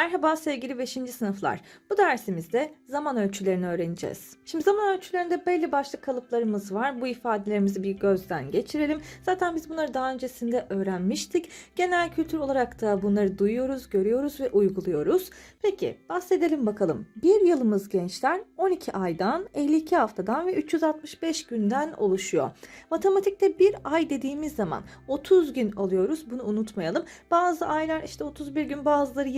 Merhaba sevgili 5. sınıflar. Bu dersimizde zaman ölçülerini öğreneceğiz. Şimdi zaman ölçülerinde belli başlı kalıplarımız var. Bu ifadelerimizi bir gözden geçirelim. Zaten biz bunları daha öncesinde öğrenmiştik. Genel kültür olarak da bunları duyuyoruz, görüyoruz ve uyguluyoruz. Peki bahsedelim bakalım. Bir yılımız gençler 12 aydan, 52 haftadan ve 365 günden oluşuyor. Matematikte bir ay dediğimiz zaman 30 gün alıyoruz. Bunu unutmayalım. Bazı aylar işte 31 gün, bazıları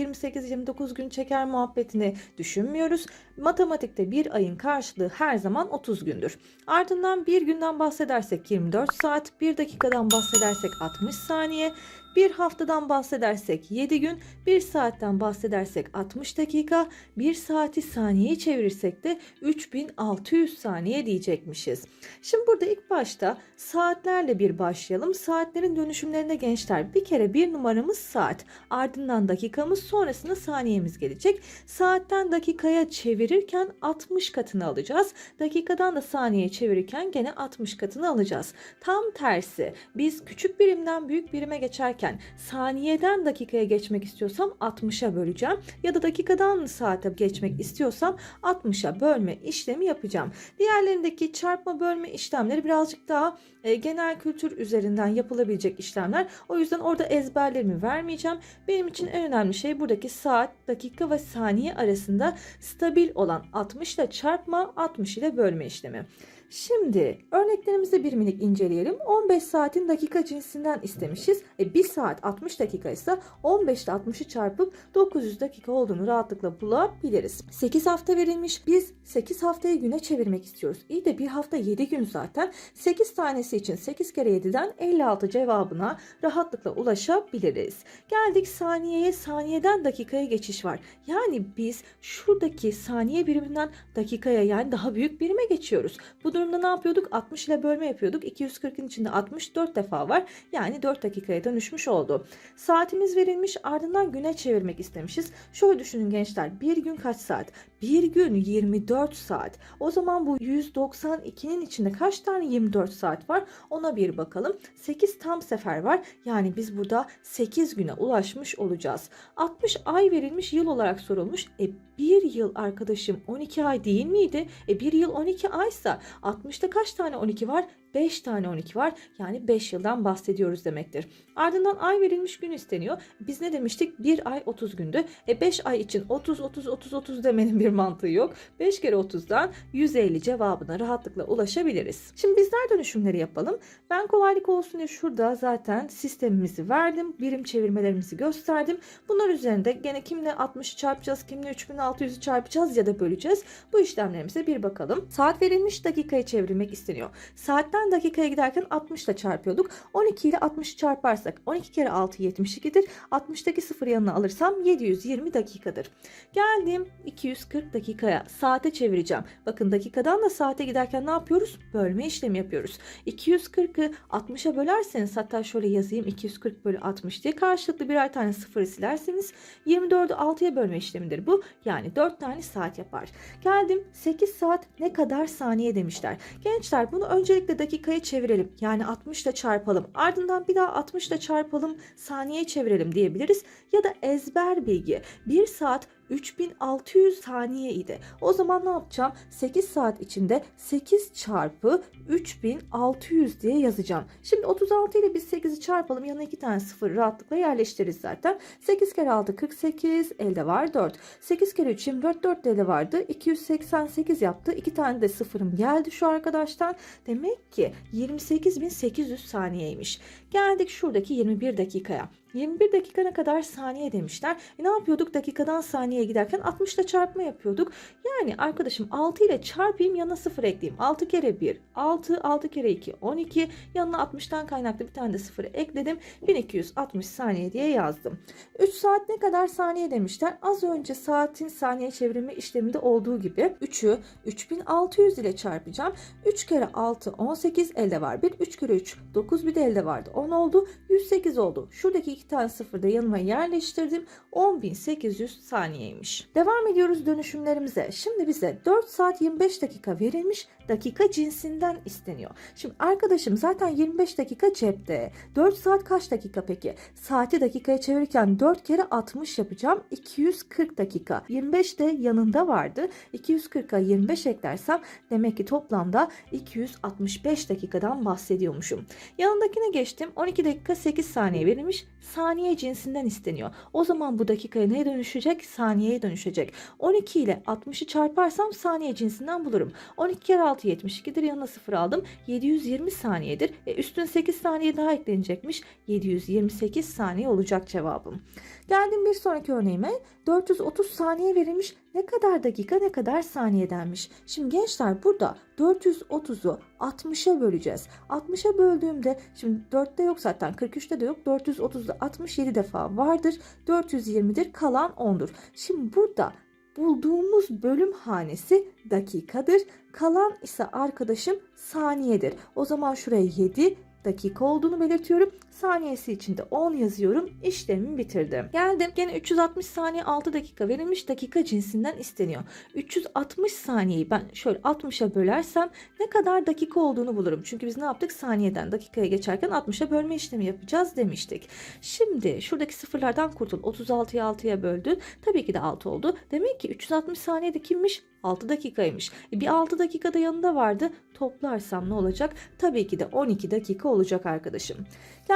28-29 gün çeker muhabbetini düşünmüyoruz. Matematikte bir ayın karşılığı her zaman 30 gündür. Ardından bir günden bahsedersek 24 saat, bir dakikadan bahsedersek 60 saniye, bir haftadan bahsedersek 7 gün, bir saatten bahsedersek 60 dakika, bir saati saniyeye çevirirsek de 3600 saniye diyecekmişiz. Şimdi burada ilk başta saatlerle bir başlayalım. Saatlerin dönüşümlerine gençler bir kere bir numaramız saat, ardından dakikamız, sonrasında saniyemiz gelecek. Saatten dakikaya çevirirken 60 katını alacağız. Dakikadan da saniyeye çevirirken gene 60 katını alacağız. Tam tersi biz küçük birimden büyük birime geçerken saniyeden dakikaya geçmek istiyorsam 60'a böleceğim ya da dakikadan saate geçmek istiyorsam 60'a bölme işlemi yapacağım. Diğerlerindeki çarpma bölme işlemleri birazcık daha e, genel kültür üzerinden yapılabilecek işlemler. O yüzden orada ezberlerimi vermeyeceğim. Benim için en önemli şey buradaki saat, dakika ve saniye arasında stabil olan 60 ile çarpma, 60 ile bölme işlemi. Şimdi örneklerimizi bir minik inceleyelim. 15 saatin dakika cinsinden istemişiz. E 1 saat 60 dakika ise 15 ile 60'ı çarpıp 900 dakika olduğunu rahatlıkla bulabiliriz. 8 hafta verilmiş. Biz 8 haftayı güne çevirmek istiyoruz. İyi de bir hafta 7 gün zaten. 8 tanesi için 8 kere 7'den 56 cevabına rahatlıkla ulaşabiliriz. Geldik saniyeye. Saniyeden dakikaya geçiş var. Yani biz şuradaki saniye biriminden dakikaya yani daha büyük birime geçiyoruz. Bu durumda ne yapıyorduk? 60 ile bölme yapıyorduk. 240'ın içinde 64 defa var. Yani 4 dakikaya dönüşmüş oldu. Saatimiz verilmiş ardından güne çevirmek istemişiz. Şöyle düşünün gençler. Bir gün kaç saat? Bir gün 24 saat. O zaman bu 192'nin içinde kaç tane 24 saat var? Ona bir bakalım. 8 tam sefer var. Yani biz burada 8 güne ulaşmış olacağız. 60 ay verilmiş yıl olarak sorulmuş. E bir yıl arkadaşım 12 ay değil miydi? E bir yıl 12 aysa 60'ta kaç tane 12 var? 5 tane 12 var. Yani 5 yıldan bahsediyoruz demektir. Ardından ay verilmiş gün isteniyor. Biz ne demiştik? 1 ay 30 gündü. E 5 ay için 30 30 30 30 demenin bir mantığı yok. 5 kere 30'dan 150 cevabına rahatlıkla ulaşabiliriz. Şimdi bizler dönüşümleri yapalım. Ben kolaylık olsun diye şurada zaten sistemimizi verdim. Birim çevirmelerimizi gösterdim. Bunlar üzerinde gene kimle 60'ı çarpacağız, kimle 3600'ü çarpacağız ya da böleceğiz. Bu işlemlerimize bir bakalım. Saat verilmiş dakikaya çevirmek isteniyor. Saatten dakikaya giderken 60 ile çarpıyorduk. 12 ile 60'ı çarparsak 12 kere 6 72'dir. 60'daki sıfır yanına alırsam 720 dakikadır. Geldim 240 dakikaya saate çevireceğim. Bakın dakikadan da saate giderken ne yapıyoruz? Bölme işlemi yapıyoruz. 240'ı 60'a bölerseniz hatta şöyle yazayım 240 bölü 60 diye karşılıklı birer tane sıfırı silerseniz 24'ü 6'ya bölme işlemidir bu. Yani 4 tane saat yapar. Geldim 8 saat ne kadar saniye demişler. Gençler bunu öncelikle dakikaya çevirelim. Yani 60 ile çarpalım. Ardından bir daha 60 ile çarpalım saniyeye çevirelim diyebiliriz. Ya da ezber bilgi. 1 saat 3600 saniye idi. O zaman ne yapacağım? 8 saat içinde 8 çarpı 3600 diye yazacağım. Şimdi 36 ile biz 8'i çarpalım. Yanına 2 tane sıfır rahatlıkla yerleştiririz zaten. 8 kere 6 48 elde var 4. 8 kere 3 24 4 elde vardı. 288 yaptı. 2 tane de sıfırım geldi şu arkadaştan. Demek ki 28800 saniyeymiş. Geldik şuradaki 21 dakikaya. 21 dakika kadar saniye demişler. E ne yapıyorduk? Dakikadan saniyeye giderken 60 ile çarpma yapıyorduk. Yani arkadaşım 6 ile çarpayım yanına 0 ekleyeyim. 6 kere 1 6 6 kere 2 12 yanına 60'tan kaynaklı bir tane de 0 ekledim. 1260 saniye diye yazdım. 3 saat ne kadar saniye demişler. Az önce saatin saniye çevirme işleminde olduğu gibi 3'ü 3600 ile çarpacağım. 3 kere 6 18 elde var. 1 3 kere 3 9 bir de elde vardı. 10 oldu. 108 oldu. Şuradaki iki tane sıfır da yanıma yerleştirdim. 10.800 saniyeymiş. Devam ediyoruz dönüşümlerimize. Şimdi bize 4 saat 25 dakika verilmiş. Dakika cinsinden isteniyor. Şimdi arkadaşım zaten 25 dakika cepte. 4 saat kaç dakika peki? Saati dakikaya çevirirken 4 kere 60 yapacağım. 240 dakika. 25 de yanında vardı. 240'a 25 eklersem demek ki toplamda 265 dakikadan bahsediyormuşum. Yanındakine geçtim. 12 dakika 8 saniye verilmiş. Saniye cinsinden isteniyor. O zaman bu dakikaya neye dönüşecek? Saniyeye dönüşecek. 12 ile 60'ı çarparsam saniye cinsinden bulurum. 12 kere 6 72'dir. Yanına 0 aldım. 720 saniyedir. E, üstün 8 saniye daha eklenecekmiş. 728 saniye olacak cevabım. Geldim bir sonraki örneğime. 430 saniye verilmiş. Ne kadar dakika ne kadar saniye denmiş. Şimdi gençler burada 430'u 60'a böleceğiz. 60'a böldüğümde şimdi 4'te yok zaten 43'te de yok. 430'da 67 defa vardır. 420'dir kalan 10'dur. Şimdi burada bulduğumuz bölüm hanesi dakikadır. Kalan ise arkadaşım saniyedir. O zaman şuraya 7 dakika olduğunu belirtiyorum. Saniyesi içinde 10 yazıyorum. İşlemimi bitirdim. Geldim. Gene 360 saniye 6 dakika verilmiş. Dakika cinsinden isteniyor. 360 saniyeyi ben şöyle 60'a bölersem ne kadar dakika olduğunu bulurum. Çünkü biz ne yaptık? Saniyeden dakikaya geçerken 60'a bölme işlemi yapacağız demiştik. Şimdi şuradaki sıfırlardan kurtul. 36'yı 6'ya böldün. Tabii ki de 6 oldu. Demek ki 360 saniyede kimmiş? 6 dakikaymış. E bir 6 dakikada yanında vardı. Toplarsam ne olacak? Tabii ki de 12 dakika olacak arkadaşım.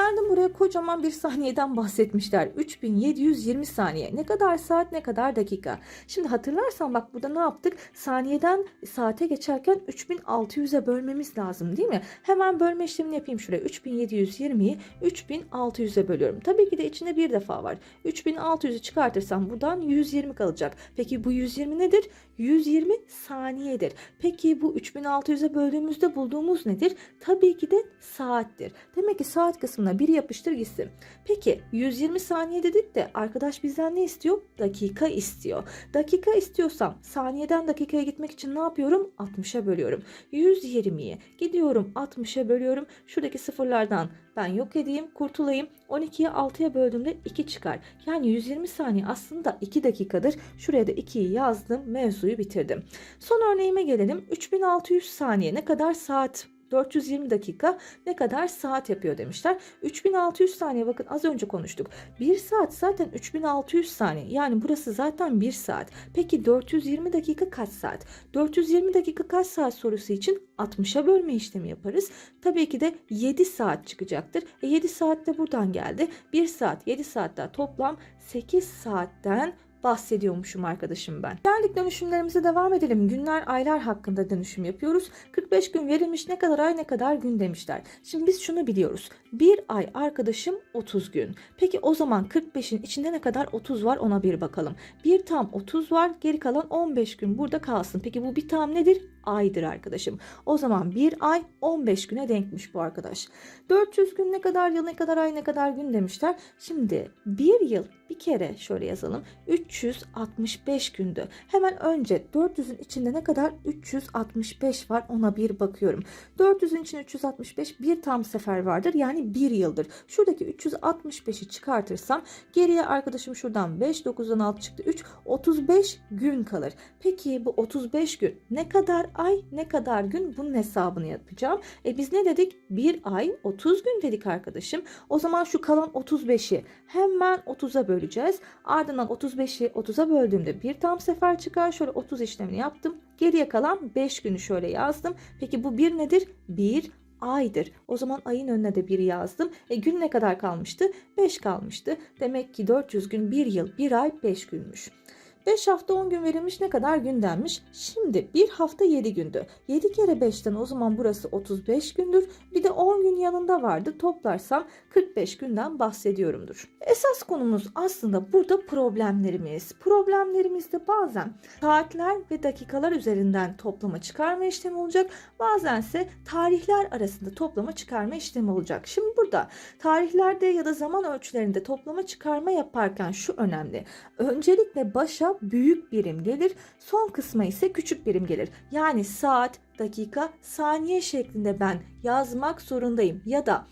Geldim buraya kocaman bir saniyeden bahsetmişler. 3720 saniye. Ne kadar saat ne kadar dakika. Şimdi hatırlarsan bak burada ne yaptık? Saniyeden saate geçerken 3600'e bölmemiz lazım değil mi? Hemen bölme işlemini yapayım şuraya. 3720'yi 3600'e bölüyorum. Tabii ki de içinde bir defa var. 3600'ü çıkartırsam buradan 120 kalacak. Peki bu 120 nedir? 120 saniyedir. Peki bu 3600'e böldüğümüzde bulduğumuz nedir? Tabii ki de saattir. Demek ki saat kısmına bir yapıştır gitsin. Peki 120 saniye dedik de arkadaş bizden ne istiyor? Dakika istiyor. Dakika istiyorsam saniyeden dakikaya gitmek için ne yapıyorum? 60'a bölüyorum. 120'yi gidiyorum 60'a bölüyorum. Şuradaki sıfırlardan ben yok edeyim, kurtulayım. 12'ye 6'ya böldüğümde 2 çıkar. Yani 120 saniye aslında 2 dakikadır. Şuraya da 2'yi yazdım, mevzuyu bitirdim. Son örneğime gelelim. 3600 saniye ne kadar saat 420 dakika ne kadar saat yapıyor demişler. 3600 saniye bakın az önce konuştuk. 1 saat zaten 3600 saniye. Yani burası zaten 1 saat. Peki 420 dakika kaç saat? 420 dakika kaç saat sorusu için 60'a bölme işlemi yaparız. Tabii ki de 7 saat çıkacaktır. E 7 saat de buradan geldi. 1 saat 7 saat daha toplam 8 saatten bahsediyormuşum arkadaşım ben. Geldik dönüşümlerimize devam edelim. Günler, aylar hakkında dönüşüm yapıyoruz. 45 gün verilmiş ne kadar ay ne kadar gün demişler. Şimdi biz şunu biliyoruz. Bir ay arkadaşım 30 gün. Peki o zaman 45'in içinde ne kadar 30 var ona bir bakalım. Bir tam 30 var geri kalan 15 gün burada kalsın. Peki bu bir tam nedir? Aydır arkadaşım. O zaman bir ay 15 güne denkmiş bu arkadaş. 400 gün ne kadar yıl ne kadar ay ne kadar gün demişler. Şimdi bir yıl bir kere şöyle yazalım. 365 gündü. Hemen önce 400'ün içinde ne kadar 365 var ona bir bakıyorum. 400'ün içinde 365 bir tam sefer vardır. Yani bir yıldır. Şuradaki 365'i çıkartırsam geriye arkadaşım şuradan 5 9'dan 6 çıktı 3 35 gün kalır. Peki bu 35 gün ne kadar ay ne kadar gün bunun hesabını yapacağım. E biz ne dedik? Bir ay 30 gün dedik arkadaşım. O zaman şu kalan 35'i hemen 30'a böleceğiz. Ardından 35'i 30'a böldüğümde bir tam sefer çıkar. Şöyle 30 işlemini yaptım. Geriye kalan 5 günü şöyle yazdım. Peki bu bir nedir? Bir aydır. O zaman ayın önüne de 1 yazdım. E gün ne kadar kalmıştı? 5 kalmıştı. Demek ki 400 gün 1 yıl 1 ay 5 günmüş. 5 hafta 10 gün verilmiş ne kadar gün denmiş? Şimdi bir hafta 7 gündü. 7 kere 5'ten o zaman burası 35 gündür. Bir de 10 gün yanında vardı. Toplarsam 45 günden bahsediyorumdur. Esas konumuz aslında burada problemlerimiz. Problemlerimizde bazen saatler ve dakikalar üzerinden toplama çıkarma işlemi olacak. Bazense tarihler arasında toplama çıkarma işlemi olacak. Şimdi burada tarihlerde ya da zaman ölçülerinde toplama çıkarma yaparken şu önemli. Öncelikle başa büyük birim gelir, son kısma ise küçük birim gelir. Yani saat, dakika, saniye şeklinde ben yazmak zorundayım. Ya da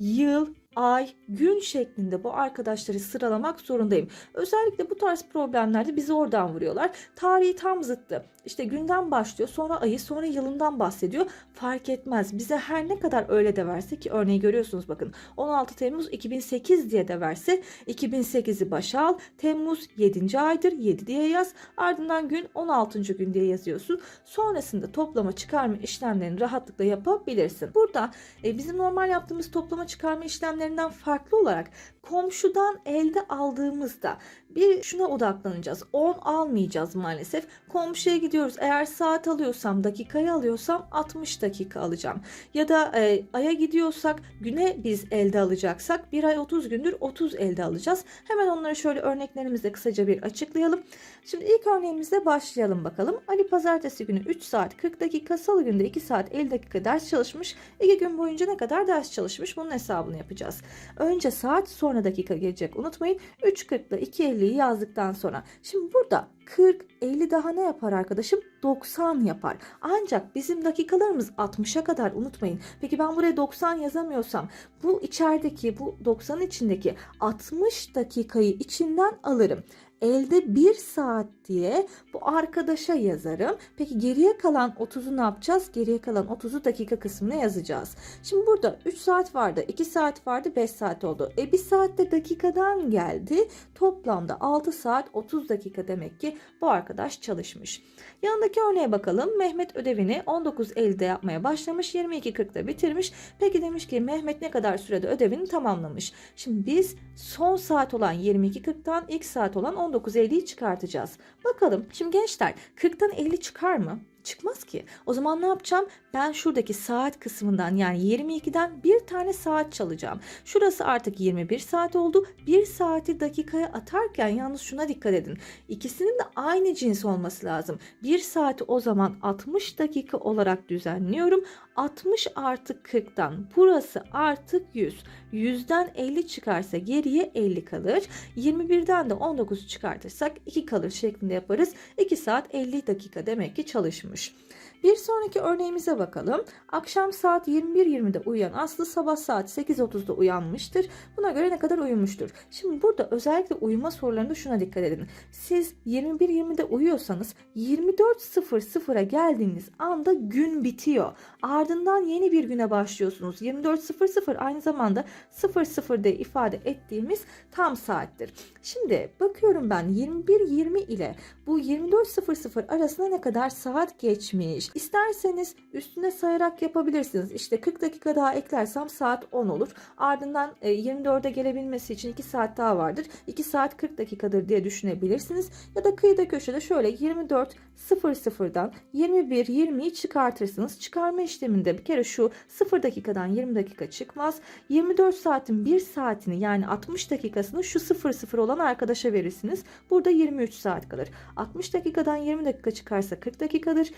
yıl, ay, gün şeklinde bu arkadaşları sıralamak zorundayım. Özellikle bu tarz problemlerde bizi oradan vuruyorlar. Tarihi tam zıttı. İşte günden başlıyor, sonra ayı, sonra yılından bahsediyor. Fark etmez. Bize her ne kadar öyle de verse ki örneği görüyorsunuz bakın. 16 Temmuz 2008 diye de verse 2008'i başa al. Temmuz 7. aydır 7 diye yaz. Ardından gün 16. gün diye yazıyorsun. Sonrasında toplama çıkarma işlemlerini rahatlıkla yapabilirsin. Burada e, bizim normal yaptığımız toplama çıkarma işlemlerinden farklı olarak komşudan elde aldığımızda bir şuna odaklanacağız. 10 almayacağız maalesef. Komşuya gidiyoruz. Eğer saat alıyorsam, dakikayı alıyorsam 60 dakika alacağım. Ya da e, aya gidiyorsak güne biz elde alacaksak bir ay 30 gündür 30 elde alacağız. Hemen onları şöyle örneklerimizle kısaca bir açıklayalım. Şimdi ilk örneğimizle başlayalım bakalım. Ali pazartesi günü 3 saat 40 dakika, salı günde 2 saat 50 dakika ders çalışmış. 2 gün boyunca ne kadar ders çalışmış bunun hesabını yapacağız. Önce saat sonra dakika gelecek unutmayın. 3.40 ile 2.50'yi yazdıktan sonra. Şimdi burada 40, 50 daha ne yapar arkadaşım? 90 yapar. Ancak bizim dakikalarımız 60'a kadar unutmayın. Peki ben buraya 90 yazamıyorsam bu içerideki bu 90 içindeki 60 dakikayı içinden alırım. Elde 1 saat diye bu arkadaşa yazarım. Peki geriye kalan 30'u ne yapacağız? Geriye kalan 30'u dakika kısmına yazacağız. Şimdi burada 3 saat vardı, 2 saat vardı, 5 saat oldu. E 1 saatte dakikadan geldi. Toplamda 6 saat 30 dakika demek ki bu arkadaş çalışmış. Yanındaki örneğe bakalım. Mehmet ödevini 19.50'de yapmaya başlamış, 22.40'da bitirmiş. Peki demiş ki Mehmet ne kadar sürede ödevini tamamlamış? Şimdi biz son saat olan 22.40'tan ilk saat olan 19.50'yi çıkartacağız. Bakalım. Şimdi gençler 40'tan 50 çıkar mı? Çıkmaz ki. O zaman ne yapacağım? Ben şuradaki saat kısmından yani 22'den bir tane saat çalacağım. Şurası artık 21 saat oldu. Bir saati dakikaya atarken yalnız şuna dikkat edin. İkisinin de aynı cins olması lazım. Bir saati o zaman 60 dakika olarak düzenliyorum. 60 artı 40'tan burası artık 100. 100'den 50 çıkarsa geriye 50 kalır. 21'den de 19 çıkartırsak 2 kalır şeklinde yaparız. 2 saat 50 dakika demek ki çalışmış olmuş. Bir sonraki örneğimize bakalım. Akşam saat 21.20'de uyuyan Aslı sabah saat 8.30'da uyanmıştır. Buna göre ne kadar uyumuştur? Şimdi burada özellikle uyuma sorularında şuna dikkat edin. Siz 21.20'de uyuyorsanız 24.00'a geldiğiniz anda gün bitiyor. Ardından yeni bir güne başlıyorsunuz. 24.00 aynı zamanda 00 diye ifade ettiğimiz tam saattir. Şimdi bakıyorum ben 21.20 ile bu 24.00 arasında ne kadar saat geçmiş? İsterseniz üstüne sayarak yapabilirsiniz. İşte 40 dakika daha eklersem saat 10 olur. Ardından e, 24'e gelebilmesi için 2 saat daha vardır. 2 saat 40 dakikadır diye düşünebilirsiniz. Ya da kıyıda köşede şöyle 24.00'dan 21.20'yi çıkartırsınız. Çıkarma işleminde bir kere şu 0 dakikadan 20 dakika çıkmaz. 24 saatin 1 saatini yani 60 dakikasını şu 00 olan arkadaşa verirsiniz. Burada 23 saat kalır. 60 dakikadan 20 dakika çıkarsa 40 dakikadır.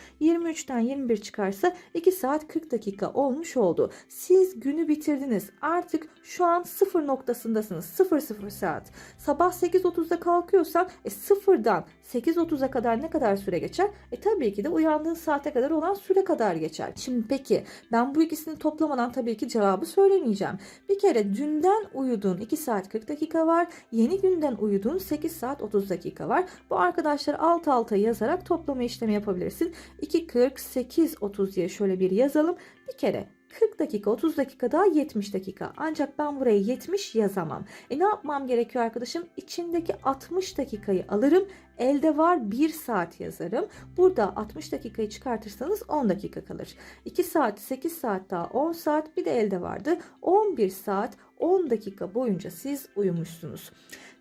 23'ten 21 çıkarsa 2 saat 40 dakika olmuş oldu. Siz günü bitirdiniz. Artık şu an sıfır noktasındasınız. 00 saat. Sabah 8.30'da kalkıyorsan e, sıfırdan 8.30'a kadar ne kadar süre geçer? E tabii ki de uyandığın saate kadar olan süre kadar geçer. Şimdi peki ben bu ikisini toplamadan tabii ki cevabı söylemeyeceğim. Bir kere dünden uyuduğun 2 saat 40 dakika var. Yeni günden uyuduğun 8 saat 30 dakika var. Bu arkadaşlar alt alta yazarak toplama işlemi yapabilirsin. 2 40 8 30 diye şöyle bir yazalım. Bir kere 40 dakika 30 dakika daha 70 dakika. Ancak ben buraya 70 yazamam. E ne yapmam gerekiyor arkadaşım? İçindeki 60 dakikayı alırım. Elde var 1 saat yazarım. Burada 60 dakikayı çıkartırsanız 10 dakika kalır. 2 saat 8 saat daha 10 saat bir de elde vardı. 11 saat 10 dakika boyunca siz uyumuşsunuz.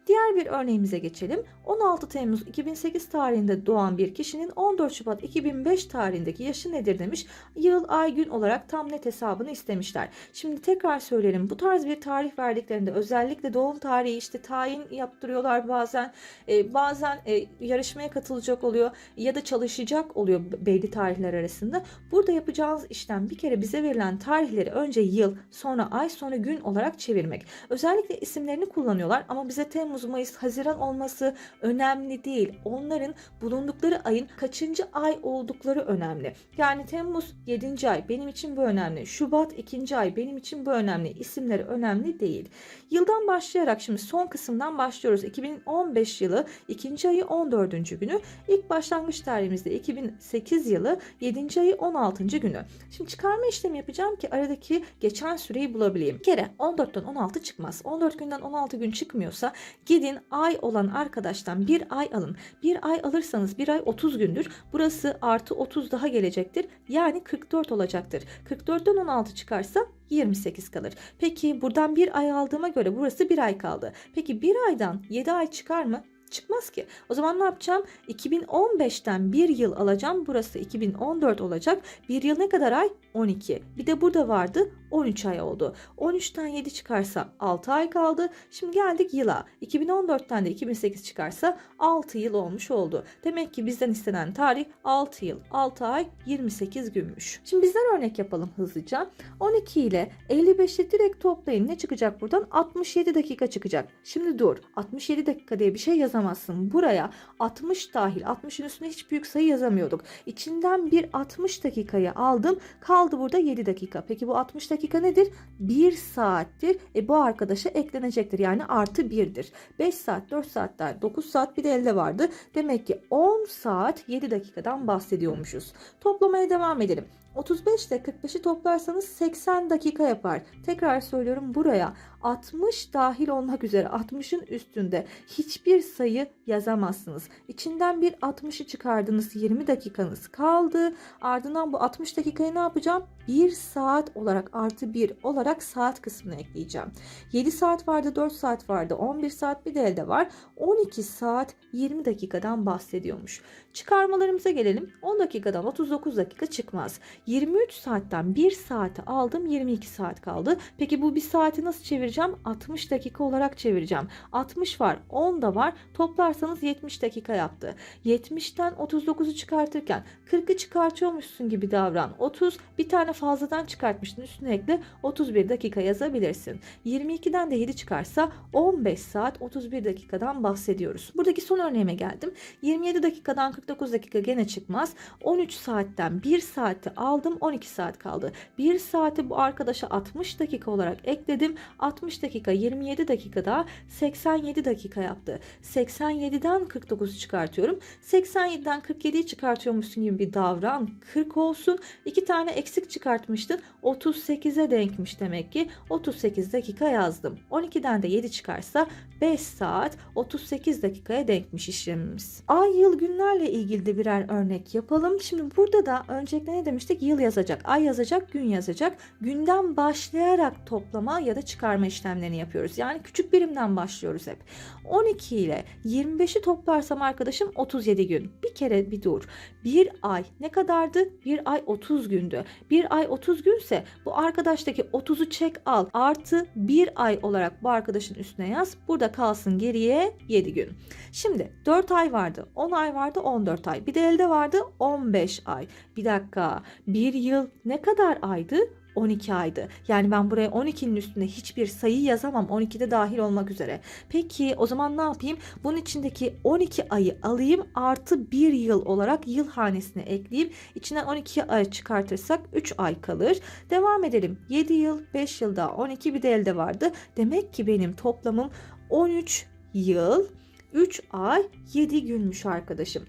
Diğer bir örneğimize geçelim. 16 Temmuz 2008 tarihinde doğan bir kişinin 14 Şubat 2005 tarihindeki yaşı nedir demiş. Yıl, ay, gün olarak tam net hesabını istemişler. Şimdi tekrar söyleyelim. Bu tarz bir tarih verdiklerinde özellikle doğum tarihi işte tayin yaptırıyorlar bazen. Ee, bazen e, yarışmaya katılacak oluyor ya da çalışacak oluyor belli tarihler arasında. Burada yapacağınız işlem bir kere bize verilen tarihleri önce yıl, sonra ay, sonra gün olarak çevirmek. Özellikle isimlerini kullanıyorlar ama bize Temmuz Temmuz, Mayıs, Haziran olması önemli değil. Onların bulundukları ayın kaçıncı ay oldukları önemli. Yani Temmuz 7. ay benim için bu önemli. Şubat 2. ay benim için bu önemli. İsimleri önemli değil. Yıldan başlayarak şimdi son kısımdan başlıyoruz. 2015 yılı 2. ayı 14. günü. İlk başlangıç tarihimizde 2008 yılı 7. ayı 16. günü. Şimdi çıkarma işlemi yapacağım ki aradaki geçen süreyi bulabileyim. Bir kere 14'ten 16 çıkmaz. 14 günden 16 gün çıkmıyorsa gidin ay olan arkadaştan bir ay alın. Bir ay alırsanız bir ay 30 gündür. Burası artı 30 daha gelecektir. Yani 44 olacaktır. 44'ten 16 çıkarsa 28 kalır. Peki buradan bir ay aldığıma göre burası bir ay kaldı. Peki bir aydan 7 ay çıkar mı? Çıkmaz ki. O zaman ne yapacağım? 2015'ten bir yıl alacağım. Burası 2014 olacak. Bir yıl ne kadar ay? 12. Bir de burada vardı 13 ay oldu. 13'ten 7 çıkarsa 6 ay kaldı. Şimdi geldik yıla. 2014'ten de 2008 çıkarsa 6 yıl olmuş oldu. Demek ki bizden istenen tarih 6 yıl, 6 ay, 28 günmüş. Şimdi bizler örnek yapalım hızlıca. 12 ile 55'i direkt toplayın. Ne çıkacak buradan? 67 dakika çıkacak. Şimdi dur. 67 dakika diye bir şey yazamazsın. Buraya 60 dahil. 60'ın üstüne hiç büyük sayı yazamıyorduk. İçinden bir 60 dakikayı aldım. Kaldı burada 7 dakika. Peki bu 60 dakika nedir? 1 saattir. E bu arkadaşa eklenecektir. Yani artı 1'dir. 5 saat, 4 saatler, 9 saat bir de elde vardı. Demek ki 10 saat 7 dakikadan bahsediyormuşuz. Toplamaya devam edelim. 35 ile 45'i toplarsanız 80 dakika yapar. Tekrar söylüyorum buraya 60 dahil olmak üzere 60'ın üstünde hiçbir sayı yazamazsınız. İçinden bir 60'ı çıkardınız 20 dakikanız kaldı. Ardından bu 60 dakikayı ne yapacağım? 1 saat olarak artı 1 olarak saat kısmına ekleyeceğim. 7 saat vardı 4 saat vardı 11 saat bir de elde var. 12 saat 20 dakikadan bahsediyormuş. Çıkarmalarımıza gelelim. 10 dakikadan 39 dakika çıkmaz. 23 saatten 1 saati aldım 22 saat kaldı. Peki bu 1 saati nasıl çevireceğim? 60 dakika olarak çevireceğim. 60 var 10 da var toplarsanız 70 dakika yaptı. 70'ten 39'u çıkartırken 40'ı çıkartıyormuşsun gibi davran. 30 bir tane fazladan çıkartmıştın üstüne ekle 31 dakika yazabilirsin. 22'den de 7 çıkarsa 15 saat 31 dakikadan bahsediyoruz. Buradaki son örneğime geldim. 27 dakikadan 49 dakika gene çıkmaz. 13 saatten 1 saati aldım 12 saat kaldı. 1 saati bu arkadaşa 60 dakika olarak ekledim. 60 dakika 27 dakikada 87 dakika yaptı. 87'den 49'u çıkartıyorum. 87'den 47'yi çıkartıyormuşsun gibi bir davran. 40 olsun. 2 tane eksik çıkartmıştın. 38'e denkmiş demek ki. 38 dakika yazdım. 12'den de 7 çıkarsa 5 saat 38 dakikaya denkmiş işlemimiz. Ay, yıl, günlerle ilgili de birer örnek yapalım. Şimdi burada da öncelikle ne demiştik? Yıl yazacak, ay yazacak, gün yazacak. Günden başlayarak toplama ya da çıkarma işlemlerini yapıyoruz. Yani küçük birimden başlıyoruz hep. 12 ile 25'i toplarsam arkadaşım 37 gün. Bir kere bir dur. Bir ay ne kadardı? Bir ay 30 gündü. Bir ay 30 günse bu arkadaştaki 30'u çek al. Artı bir ay olarak bu arkadaşın üstüne yaz. Burada kalsın geriye 7 gün. Şimdi 4 ay vardı. 10 ay vardı 14 ay. Bir de elde vardı 15 ay. Bir dakika. Bir yıl ne kadar aydı? 12 aydı. Yani ben buraya 12'nin üstünde hiçbir sayı yazamam. 12'de dahil olmak üzere. Peki o zaman ne yapayım? Bunun içindeki 12 ayı alayım artı 1 yıl olarak yıl hanesine ekleyeyim. İçinden 12 ay çıkartırsak 3 ay kalır. Devam edelim. 7 yıl, 5 yıl daha 12 bir de elde vardı. Demek ki benim toplamım 13 yıl, 3 ay, 7 günmüş arkadaşım.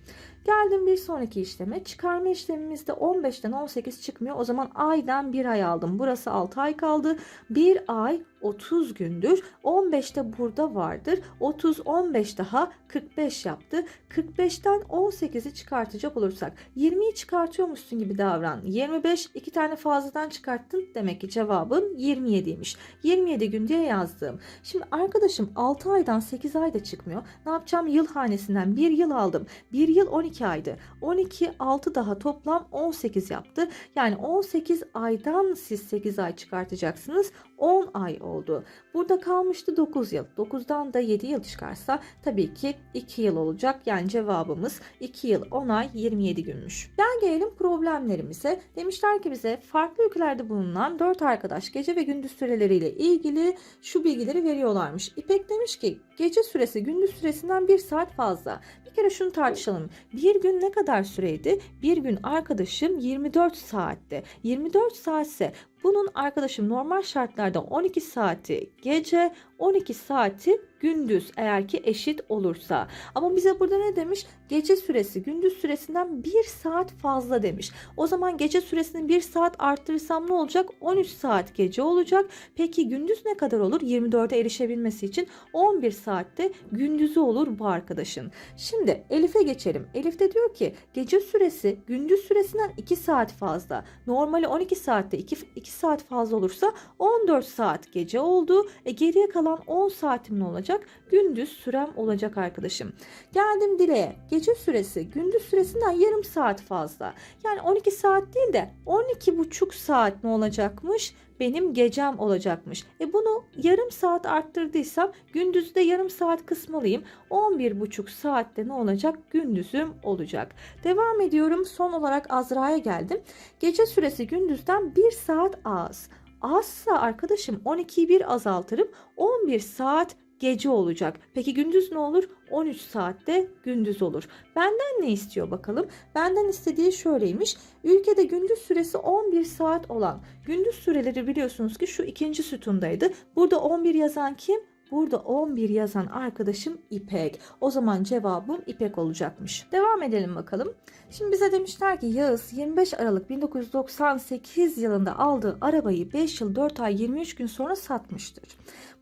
Geldim bir sonraki işleme. Çıkarma işlemimizde 15'ten 18 çıkmıyor. O zaman aydan bir ay aldım. Burası 6 ay kaldı. Bir ay 30 gündür. 15 de burada vardır. 30 15 daha 45 yaptı. 45'ten 18'i çıkartacak olursak 20'yi çıkartıyormuşsun gibi davran. 25 iki tane fazladan çıkarttın. Demek ki cevabın 27'ymiş. 27 gün diye yazdım. Şimdi arkadaşım 6 aydan 8 ay da çıkmıyor. Ne yapacağım? Yıl hanesinden bir yıl aldım. Bir yıl 12 aydı. 12 6 daha toplam 18 yaptı. Yani 18 aydan siz 8 ay çıkartacaksınız. 10 ay oldu. Burada kalmıştı 9 yıl. 9'dan da 7 yıl çıkarsa tabii ki 2 yıl olacak. Yani cevabımız 2 yıl 10 ay 27 günmüş. Gel gelelim problemlerimize. Demişler ki bize farklı ülkelerde bulunan 4 arkadaş gece ve gündüz süreleriyle ilgili şu bilgileri veriyorlarmış. İpek demiş ki gece süresi gündüz süresinden 1 saat fazla. Bir kere şunu tartışalım. Bir gün ne kadar süreydi? Bir gün arkadaşım 24 saatte. 24 saatse bunun arkadaşım normal şartlarda 12 saati gece 12 saati gündüz eğer ki eşit olursa. Ama bize burada ne demiş? Gece süresi gündüz süresinden 1 saat fazla demiş. O zaman gece süresini 1 saat arttırırsam ne olacak? 13 saat gece olacak. Peki gündüz ne kadar olur? 24'e erişebilmesi için 11 saatte gündüzü olur bu arkadaşın. Şimdi Elif'e geçelim. Elif de diyor ki gece süresi gündüz süresinden 2 saat fazla. Normali 12 saatte 2, 2 saat fazla olursa 14 saat gece oldu. E geriye kalan 10 saatim ne olacak? Gündüz sürem olacak arkadaşım. Geldim Dile'ye. Gece süresi gündüz süresinden yarım saat fazla. Yani 12 saat değil de 12,5 saat ne olacakmış? Benim gecem olacakmış. E bunu yarım saat arttırdıysam gündüzde yarım saat kısmalıyım. 11,5 saatte ne olacak? Gündüzüm olacak. Devam ediyorum. Son olarak Azra'ya geldim. Gece süresi gündüzden 1 saat az. Azsa arkadaşım 12'yi bir azaltırım. 11 saat gece olacak. Peki gündüz ne olur? 13 saatte gündüz olur. Benden ne istiyor bakalım? Benden istediği şöyleymiş. Ülkede gündüz süresi 11 saat olan. Gündüz süreleri biliyorsunuz ki şu ikinci sütundaydı. Burada 11 yazan kim? Burada 11 yazan arkadaşım İpek. O zaman cevabım İpek olacakmış. Devam edelim bakalım. Şimdi bize demişler ki Yağız 25 Aralık 1998 yılında aldığı arabayı 5 yıl 4 ay 23 gün sonra satmıştır.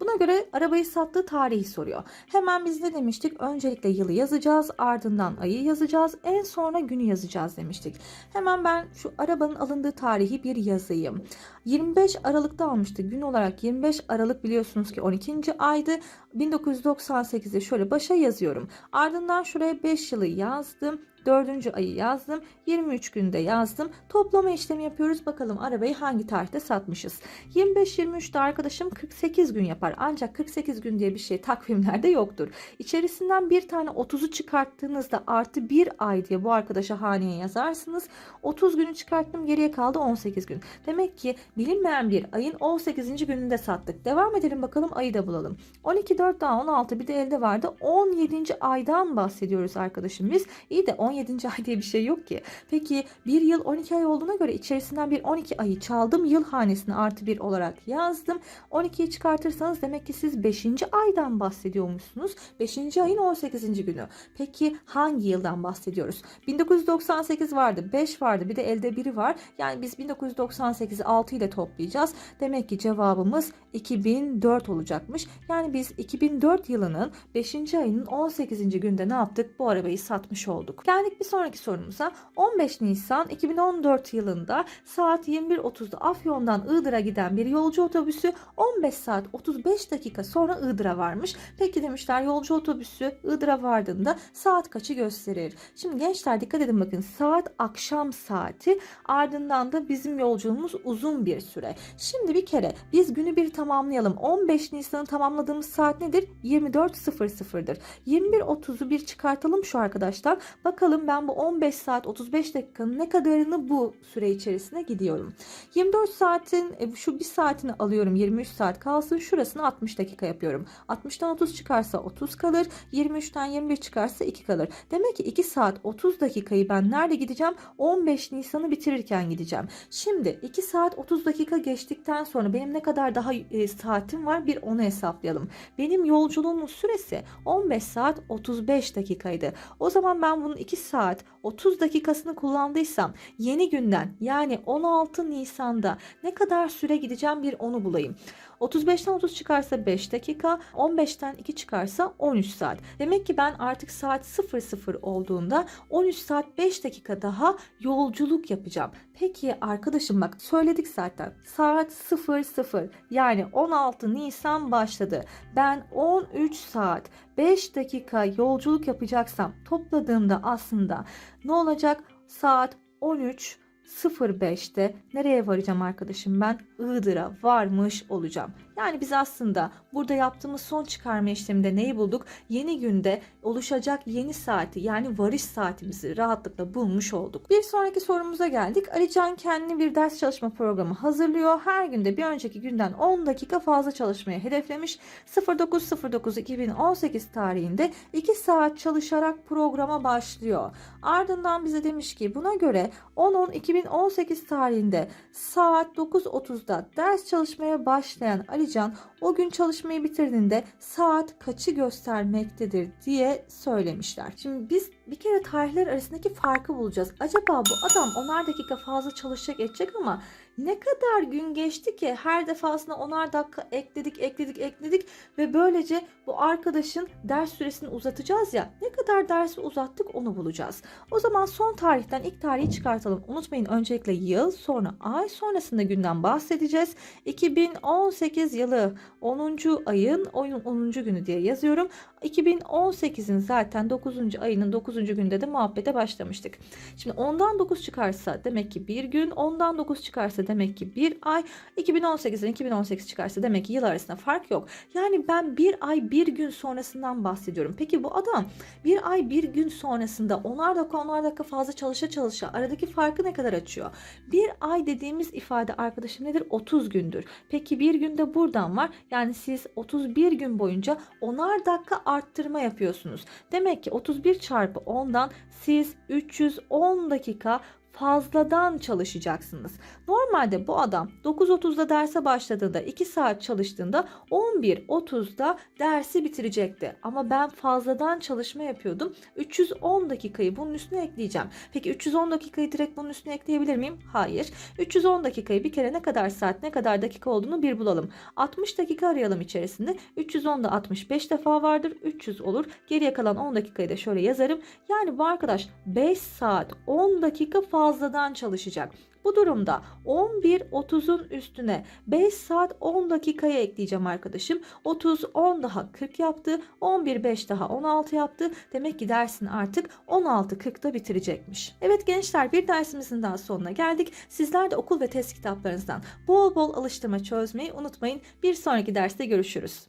Buna göre arabayı sattığı tarihi soruyor. Hemen biz ne demiştik? Öncelikle yılı yazacağız, ardından ayı yazacağız, en sonra günü yazacağız demiştik. Hemen ben şu arabanın alındığı tarihi bir yazayım. 25 Aralık'ta almıştı. Gün olarak 25 Aralık biliyorsunuz ki 12. aydı. 1998'de şöyle başa yazıyorum. Ardından şuraya 5 yılı yazdım. Dördüncü ayı yazdım. 23 günde yazdım. Toplama işlemi yapıyoruz. Bakalım arabayı hangi tarihte satmışız. 25-23'te arkadaşım 48 gün yapar. Ancak 48 gün diye bir şey takvimlerde yoktur. İçerisinden bir tane 30'u çıkarttığınızda artı bir ay diye bu arkadaşa haneye yazarsınız. 30 günü çıkarttım geriye kaldı 18 gün. Demek ki bilinmeyen bir ayın 18. gününde sattık. Devam edelim bakalım ayı da bulalım. 12, 4 daha 16 bir de elde vardı. 17. aydan bahsediyoruz arkadaşım biz. İyi de 17. ay diye bir şey yok ki. Peki bir yıl 12 ay olduğuna göre içerisinden bir 12 ayı çaldım. Yıl hanesine artı bir olarak yazdım. 12'yi çıkartırsanız demek ki siz 5. aydan bahsediyormuşsunuz. 5. ayın 18. günü. Peki hangi yıldan bahsediyoruz? 1998 vardı, 5 vardı, bir de elde biri var. Yani biz 1998'i 6 ile toplayacağız. Demek ki cevabımız 2004 olacakmış. Yani biz 2004 yılının 5. ayının 18. günde ne yaptık? Bu arabayı satmış olduk. Geldik bir sonraki sorumuza. 15 Nisan 2014 yılında saat 21.30'da Afyon'dan Iğdır'a giden bir yolcu otobüsü 15 saat 35 dakika sonra Iğdır'a varmış. Peki demişler yolcu otobüsü Iğdır'a vardığında saat kaçı gösterir? Şimdi gençler dikkat edin bakın saat akşam saati ardından da bizim yolculuğumuz uzun bir süre. Şimdi bir kere biz günü bir tamamlayalım. 15 Nisan'ı tamamladığımız saat nedir? 24.00'dır. 21.30'u bir çıkartalım şu arkadaşlar. Bakalım ben bu 15 saat 35 dakikanın ne kadarını bu süre içerisinde gidiyorum. 24 saatin e, şu bir saatini alıyorum 23 saat kalsın şurasını 60 dakika yapıyorum. 60'tan 30 çıkarsa 30 kalır 23'ten 21 çıkarsa 2 kalır. Demek ki 2 saat 30 dakikayı ben nerede gideceğim? 15 Nisan'ı bitirirken gideceğim. Şimdi 2 saat 30 dakika geçtikten sonra benim ne kadar daha e, saatim var bir onu hesaplayalım. Benim yolculuğumun süresi 15 saat 35 dakikaydı. O zaman ben bunun 2 saat 30 dakikasını kullandıysam yeni günden yani 16 Nisan'da ne kadar süre gideceğim bir onu bulayım. 35'ten 30 çıkarsa 5 dakika, 15'ten 2 çıkarsa 13 saat. Demek ki ben artık saat 00 olduğunda 13 saat 5 dakika daha yolculuk yapacağım. Peki arkadaşım bak söyledik zaten. Saat 00 yani 16 Nisan başladı. Ben 13 saat 5 dakika yolculuk yapacaksam topladığımda aslında ne olacak? Saat 13 05'te nereye varacağım arkadaşım ben? Iğdır'a varmış olacağım. Yani biz aslında burada yaptığımız son çıkarma işleminde neyi bulduk? Yeni günde oluşacak yeni saati yani varış saatimizi rahatlıkla bulmuş olduk. Bir sonraki sorumuza geldik. Alican kendini bir ders çalışma programı hazırlıyor. Her günde bir önceki günden 10 dakika fazla çalışmayı hedeflemiş. 09.09.2018 tarihinde 2 saat çalışarak programa başlıyor. Ardından bize demiş ki buna göre 10.10.2018 tarihinde saat 9.30'da ders çalışmaya başlayan Alican o gün çalışmayı bitirdiğinde saat kaçı göstermektedir diye söylemişler. Şimdi biz bir kere tarihler arasındaki farkı bulacağız. Acaba bu adam onar dakika fazla çalışacak edecek ama ne kadar gün geçti ki her defasında onar dakika ekledik ekledik ekledik ve böylece bu arkadaşın ders süresini uzatacağız ya ne kadar dersi uzattık onu bulacağız. O zaman son tarihten ilk tarihi çıkartalım. Unutmayın öncelikle yıl sonra ay sonrasında günden bahsedeceğiz. 2018 yılı 10. ayın 10. günü diye yazıyorum. 2018'in zaten 9. ayının 9. günde de muhabbete başlamıştık. Şimdi ondan 9 çıkarsa demek ki bir gün, ondan 9 çıkarsa demek ki bir ay, 2018'den 2018 çıkarsa demek ki yıl arasında fark yok. Yani ben bir ay bir gün sonrasından bahsediyorum. Peki bu adam bir ay bir gün sonrasında onar dakika onar dakika fazla çalışa çalışa aradaki farkı ne kadar açıyor? Bir ay dediğimiz ifade arkadaşım nedir? 30 gündür. Peki bir günde buradan var. Yani siz 31 gün boyunca onar dakika arttırma yapıyorsunuz. Demek ki 31 çarpı 10'dan siz 310 dakika fazladan çalışacaksınız. Normalde bu adam 9.30'da derse başladığında 2 saat çalıştığında 11.30'da dersi bitirecekti. Ama ben fazladan çalışma yapıyordum. 310 dakikayı bunun üstüne ekleyeceğim. Peki 310 dakikayı direkt bunun üstüne ekleyebilir miyim? Hayır. 310 dakikayı bir kere ne kadar saat ne kadar dakika olduğunu bir bulalım. 60 dakika arayalım içerisinde. 310'da 65 defa vardır. 300 olur. Geriye kalan 10 dakikayı da şöyle yazarım. Yani bu arkadaş 5 saat 10 dakika fazladan çalışacak. Bu durumda 11.30'un üstüne 5 saat 10 dakikaya ekleyeceğim arkadaşım. 30 10 daha 40 yaptı. 11 5 daha 16 yaptı. Demek ki dersin artık 16.40'da bitirecekmiş. Evet gençler bir dersimizin daha sonuna geldik. Sizler de okul ve test kitaplarınızdan bol bol alıştırma çözmeyi unutmayın. Bir sonraki derste görüşürüz.